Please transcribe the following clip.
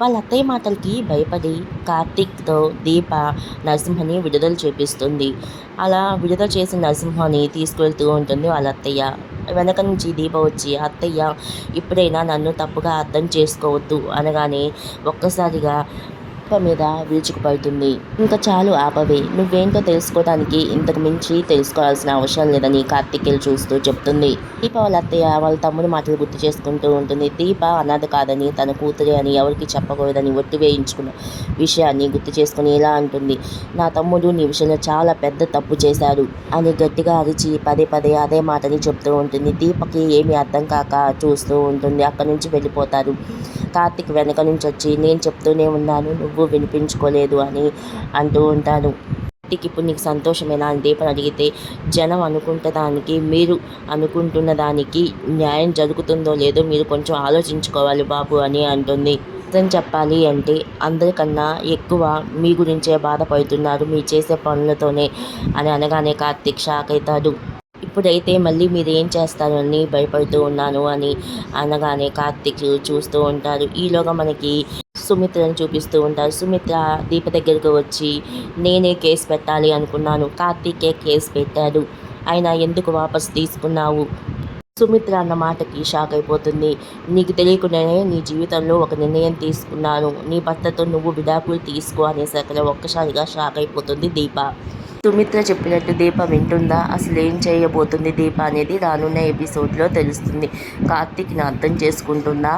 వాళ్ళ అత్తయ్య మాటలకి భయపడి కార్తీక్తో దీప నరసింహని విడుదల చేపిస్తుంది. అలా విడుదల చేసిన నరసింహని తీసుకువెళ్తూ ఉంటుంది వాళ్ళ అత్తయ్య వెనక నుంచి దీప వచ్చి అత్తయ్య ఇప్పుడైనా నన్ను తప్పుగా అర్థం చేసుకోవద్దు అనగానే ఒక్కసారిగా దీప మీద విరుచుకుపడుతుంది. ఇంకా చాలు ఆపవే. నువ్వేంటో తెలుసుకోవడానికి ఇంతకు మించి తెలుసుకోవాల్సిన అవసరం లేదని కార్తికేయులు చూస్తూ చెప్తుంది. దీప వాళ్ళ అత్తయ్య వాళ్ళ తమ్ముడు మాటలు గుర్తు చేసుకుంటూ ఉంటుంది. దీప అనాథ కాదని తన కూతురే అని ఎవరికి చెప్పకూడదని ఒట్టి వేయించుకున్న విషయాన్ని గుర్తు చేసుకుని ఇలా అంటుంది. నా తమ్ముడు నీ విషయంలో చాలా పెద్ద తప్పు చేశాడు అని గట్టిగా అరిచి పదే పదే అదే మాటని చెప్తూ ఉంటుంది. దీపకి ఏమీ అర్థం కాక చూస్తూ ఉంటుంది. అక్కడి నుంచి వెళ్ళిపోతారు. కార్తిక్ వెనక నుంచి వచ్చి నేను చెప్తూనే ఉన్నాను. నువ్వు వినిపించుకోలేదు అని అంటూ ఉంటాను. కార్తిక్ ఇప్పుడు నీకు సంతోషమేనా అని దీపని అడిగితే జనం అనుకుంటే దానికి మీరు అనుకుంటున్న దానికి న్యాయం జరుగుతుందో లేదో మీరు కొంచెం ఆలోచించుకోవాలి బాబు అని అంటుంది. నిజం చెప్పాలి అంటే అందరికన్నా ఎక్కువ మీ గురించే బాధపడుతున్నారు మీరు చేసే పనులతోనే అని అనగానే కార్తీక్ షాక్ అవుతాడు. ఇప్పుడైతే మళ్ళీ మీరు ఏం చేస్తారని భయపడుతూ ఉన్నాను అని అనగానే కార్తీక్ చూస్తూ ఉంటారు ఈలోగా మనకి సుమిత్రని చూపిస్తూ ఉంటారు. సుమిత్ర దీప దగ్గరకు వచ్చి నేనే కేసు పెట్టాలి అనుకున్నాను. కార్తీకే కేసు పెట్టాడు. ఆయన ఎందుకు వాపసు తీసుకున్నావు? సుమిత్ర అన్న మాటకి షాక్ అయిపోతుంది. నీకు తెలియకుండానే నీ జీవితంలో ఒక నిర్ణయం తీసుకున్నాను. నీ భర్తతో నువ్వు విడాకులు తీసుకో అనేసరికి ఒక్కసారిగా షాక్ అయిపోతుంది దీప. సుమిత్ర చెప్పినట్టు దీప వింటుందా? అసలు ఏం చేయబోతుంది దీప అనేది రానున్న ఎపిసోడ్లో తెలుస్తుంది. కార్తీక్ని అర్థం చేసుకుంటుందా?